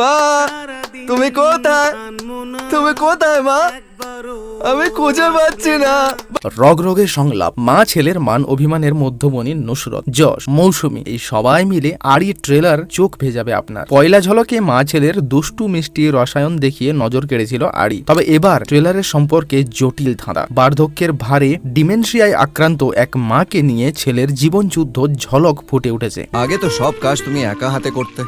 মা তুমি কোথায়? তুমি কোথায় মা? আমি খুঁজে পাচ্ছি না। রগরগে সংলাপ মা ছেলের মান অভিমানের মধ্যমণি নুসরত যশ মৌসুমী এই সবাই মিলে আড়ি ট্রেলার চোখ ভেজাবে আপনার। পয়লা ঝলকে মা ছেলের দুষ্টু মিষ্টি রসায়ন দেখিয়ে নজর কেড়েছিল আড়ি। তবে এবার ট্রেলারের সম্পর্কে জটিল ধাঁধা। বার্ধক্যের ভারে ডিমেনশিয়ায় আক্রান্ত এক মাকে নিয়ে ছেলের জীবনযুদ্ধ ঝলক ফুটে উঠেছে। আগে তো সব কাজ তুমি একা হাতে করতে।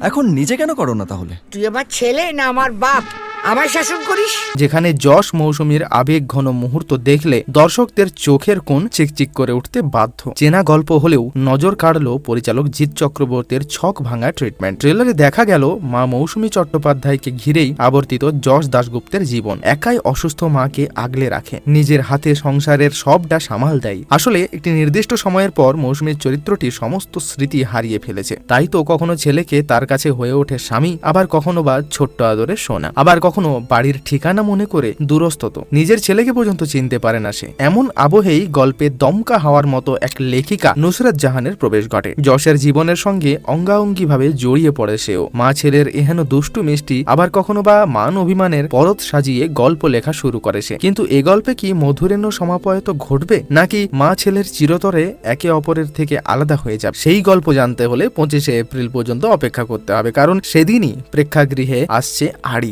এখন নিজে কেন করো না তাহলে? তুই আমার ছেলে না আমার বাপ? আমার শাসন করিস? যেখানে যশ মৌসুমীর আবেগ ঘন মুহূর্ত দেখলে দর্শকদের চোখের কোণ চিকচিক করে উঠতে বাধ্য। চেনা গল্প হলেও নজর কাড়ল পরিচালক জিৎ চক্রবর্তীর ছক ভাঙা ট্রিটমেন্ট ট্রেলারে দেখা গেল মা মৌসুমী চট্টোপাধ্যায়কে ঘিরেই আবর্তিত যশ দাশগুপ্তের জীবন। একাই অসুস্থ মাকে আগলে রাখে। নিজের হাতে সংসারের সবটা সামাল দেয়। আসলে একটি নির্দিষ্ট সময়ের পর মৌসুমীর চরিত্রটি সমস্ত স্মৃতি হারিয়ে ফেলেছে। তাই তো কখনো ছেলেকে তার কাছে হয়ে ওঠে স্বামী, আবার কখনো বা ছোট্ট আদরে সোনা। আবার কখনো বাড়ির ঠিকানা মনে করে দূরস্থত নিজের ছেলেকে পর্যন্ত চিনতে পারে না সে। এমন আবহেই গল্পে দমকা হওয়ার মতো এক লেখিকা নুসরাত জাহানের প্রবেশ ঘটে। যশের জীবনের সঙ্গে অঙ্গাঙ্গিভাবে জড়িয়ে পড়ে সেও। মা ছেলের এহেন দুষ্টু মিষ্টি আবার কখনো বা মান অভিমানের পরত সাজিয়ে গল্প লেখা শুরু করে সে। কিন্তু এ গল্পে কি মধুরেণ্য সমাপয়ত ঘটবে? নাকি মা ছেলের চিরতরে একে অপরের থেকে আলাদা হয়ে যাবে? সেই গল্প জানতে হলে পঁচিশে এপ্রিল পর্যন্ত অপেক্ষা করতে হবে। কারণ সেদিনই প্রেক্ষাগৃহে আসছে আড়ি।